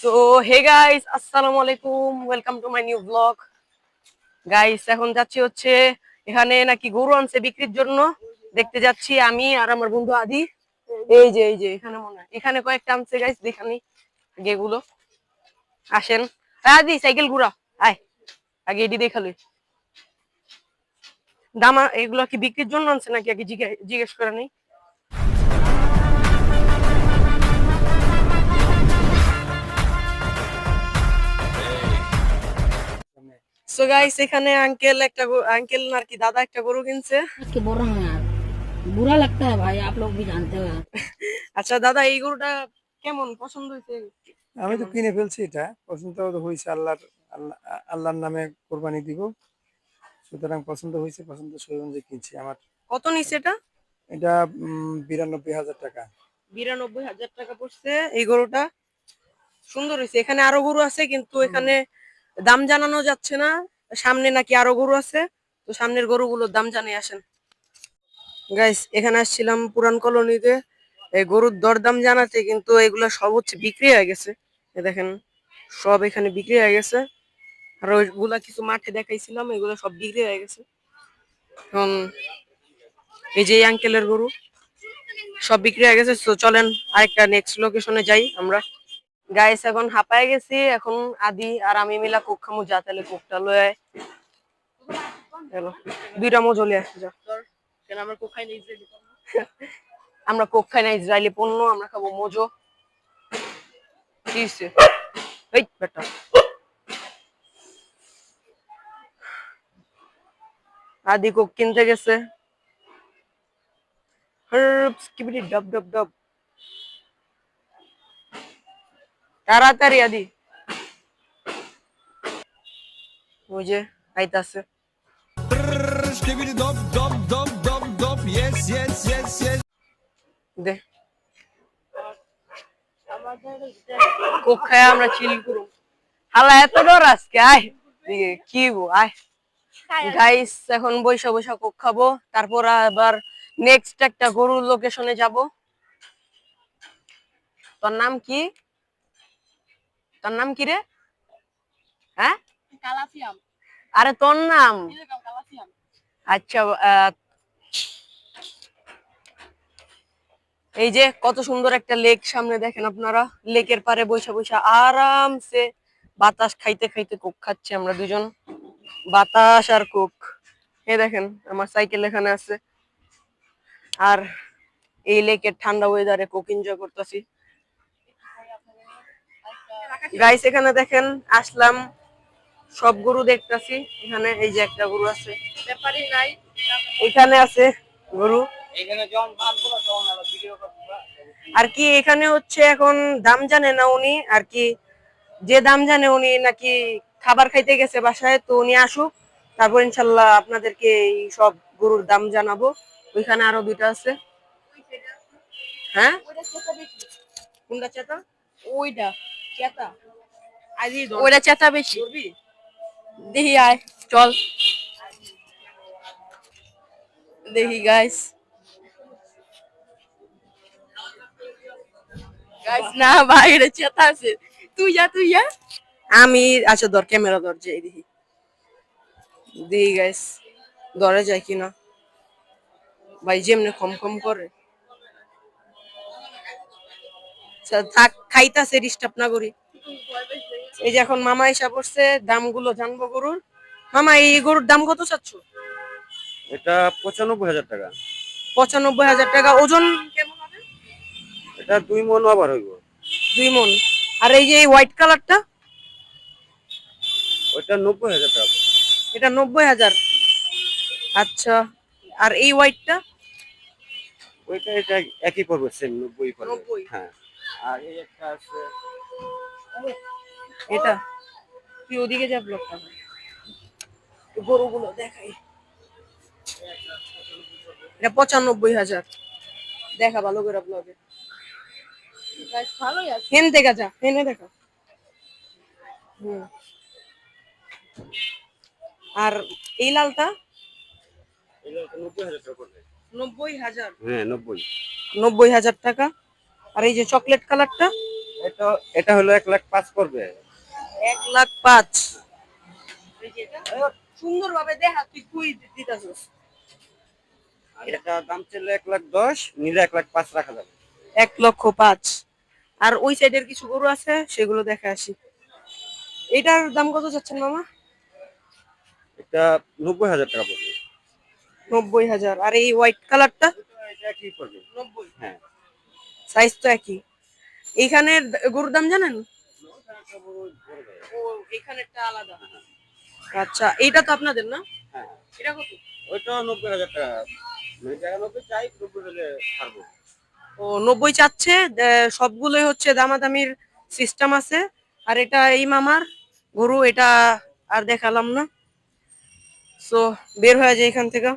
So hey guys আসসালামু আলাইকুম welcome to my new blog guys এখন যাচ্ছি হচ্ছে এখানে নাকি গরু আনছে বিক্রির জন্য। দেখতে যাচ্ছি আমি আর আমার বন্ধু আদি। এই যে এই যে, এখানে মনে হয়। এখানে কয়েকটা আনছে গাইস দেখানি আগে এগুলো। আসেন। আদি, সাইকেল ঘুরা। আয়, আগে এটি দেখালই দামা এগুলো কি বিক্রির জন্য আনছে নাকি আগে জিজ্ঞে- জিজ্ঞেস করে নেই? সো গাইস এখানে আঙ্কেল একটা আঙ্কেল আর কি দাদা একটা গরু কিনছে। বুড়া লাগতা হ্যাঁ ভাই আপ লোক ভি জানতে আচ্ছা দাদা এই গরুটা কেমন? পছন্দ হয়েছে? আমি তো কিনে ফেলছি এটা। পছন্দ তো হয়েছে আল্লাহর আল্লাহর নামে কোরবানি দিব। সুতরাং পছন্দ হয়েছে পছন্দ সেই অনুযায়ী কিনছি আমার। কত নিছে এটা? এটা বিরানব্বই হাজার টাকা। বিরানব্বই হাজার টাকা পড়ছে এই গরুটা। সুন্দর হয়েছে। এখানে আরও গরু আছে কিন্তু এখানে দাম জানানো যাচ্ছে না। সামনে নাকি আরও গরু আছে। তো সামনের গরুগুলোর দাম জানিয়ে আসেন। গাইস এখানে আসছিলাম পুরান কলোনিতে। এই গরুর দরদাম জানাতে কিন্তু এগুলা সব হচ্ছে বিক্রি হয়ে গেছে। দেখেন, সব এখানে বিক্রি হয়ে গেছে। আর ওইগুলা কিছু মাঠে দেখাইছিলাম, এগুলো সব বিক্রি হয়ে গেছে। এখন এই যে আঙ্কেলের গরু, সব বিক্রি হয়ে গেছে। তো চলেন আরেকটা নেক্সট লোকেশনে যাই আমরা। গাইস এখন হাঁপায় গেছি। এখন আদি আর আমি মিলা কোক খামু যা তাহলে কোকটা লয়ে দুইটা মজো লিয়ে আসে যা আমরা কোক খাই না ইসরায়েলি আমরা কোক খাই না ইসরায়েলি পণ্য আমরা খাব মজো। হইছে? এই বেটা। আদি কোক কিনতে গেছে। Herbs, skibidi dub dub dub. তাড়াতাড়ি, আদি। ওই যে, আইতাছে। দে। কোক খায়, আমরা চিল করু হালা, এত ডর আজকে, আয়। কি গো আয়। গাইস এখন বৈশা বৈশা কোক খাব, তারপর আবার নেক্সট একটা গরুর লোকেশনে যাব। তোর নাম কি? তোর নাম কি রে? হ্যাঁ? কালাসিয়াম আরে তোর নাম? আচ্ছা এই যে কত সুন্দর একটা লেক সামনে দেখেন আপনারা। লেকের পারে বসে বসে আরামসে বাতাস খাইতে খাইতে কোক খাচ্ছি আমরা দুজন। বাতাস আর কোক এই দেখেন আমার সাইকেল এখানে আছে। আর এই লেকের ঠান্ডা ওয়েদারে কোক এনজয় করতেছি। গাইস এখানে দেখেন আসলাম সব গরু দেখতাছি। এখানে এই যে একটা গরু আছে। ব্যাপারই নাই। এখানে আছে গরু। আর কি এখানে হচ্ছে এখন দাম জানে না উনি। আর কি যে দাম জানে উনি নাকি খাবার খাইতে গেছে বাসায় তো উনি আসুক। তারপর ইনশাল্লাহ আপনাদেরকে এই সব গরুর দাম জানাব। ওইখানে আরও দুইটা আছে। হ্যাঁ? কোনটা চেতা ওইটা। ওইটা চেতা বেশি। দেখি আয় চল। দেখি গাইস গাইস না ভাই এটা চেতা আছে। তুই যা তুই যা। আমি আচ্ছা ধর ক্যামেরা ধর যাই দেখি। দেখি গাইস ধরে যায় কিনা। ভাই যেমনে কম কম করে। থাক খাইতাছে ডিস্টার্ব না করি। এই যে এখন মামা এসা পড়ছে দামগুলো জানব গরুর। মামা এই গরুর দাম কত চাচ্ছ? এটা পঁচানব্বই হাজার টাকা। পঁচানব্বই হাজার টাকা। ওজন কেমন হবে? এটা দুই মন আবার হইব। দুই মন। আর এই যে এই হোয়াইট কালারটা? ওইটা নব্বই হাজার টাকা। এটা নব্বই হাজার। আচ্ছা আর এই হোয়াইটটা? ওইটা এটা একই পড়বে সেম নব্বই পড়বে। হ্যাঁ। আর এই একটা আছে। এটা? তুই ওদিকে যা ব্লকটা গরুগুলো দেখাই। এটা পঁচানব্বই হাজার। দেখা ভালো করে ব্লগে ভালোই আছে। হেন দেখা যা হেনে দেখা। হুম। আর এই লালটা? নব্বই হাজার টাকা নব্বই হাজার। হ্যাঁ নব্বই। নব্বই হাজার টাকা? আর এই যে চকলেট কালারটা? এটা এটা হলো এক লাখ পাঁচ পড়বে। এক লাখ পাঁচ। সুন্দর ভাবে দেখা তুই কুই দিতেছিস। এটা দাম ছিল এক লাখ দশ নিলে এক লাখ পাঁচ রাখা যাবে। এক লক্ষ পাঁচ। আর ওই সাইডের কিছু গরু আছে সেগুলো দেখে আসি। এটার দাম কত যাচ্ছেন মামা? এটা নব্বই হাজার টাকা পড়বে। নব্বই হাজার। আর এই হোয়াইট কালারটা? এটা কি পড়বে? নব্বই। হ্যাঁ। সাইজ তো একই। এইখানের গরুর দাম জানেন? ও এইখানেরটা আলাদা। আচ্ছা এইটা তো আপনাদের না? হ্যাঁ। এটা কত? ওইটা নব্বই হাজার টাকা। মানে টাকা নব্বই চাই নব্বই হলে ছাড়বো। ও নব্বই চাচ্ছে সবগুলোই হচ্ছে দামাদামির সিস্টেম আছে। আর এটা এই মামার গরু এটা আর দেখালাম না। সো বের হয়ে যায় এখান থেকে।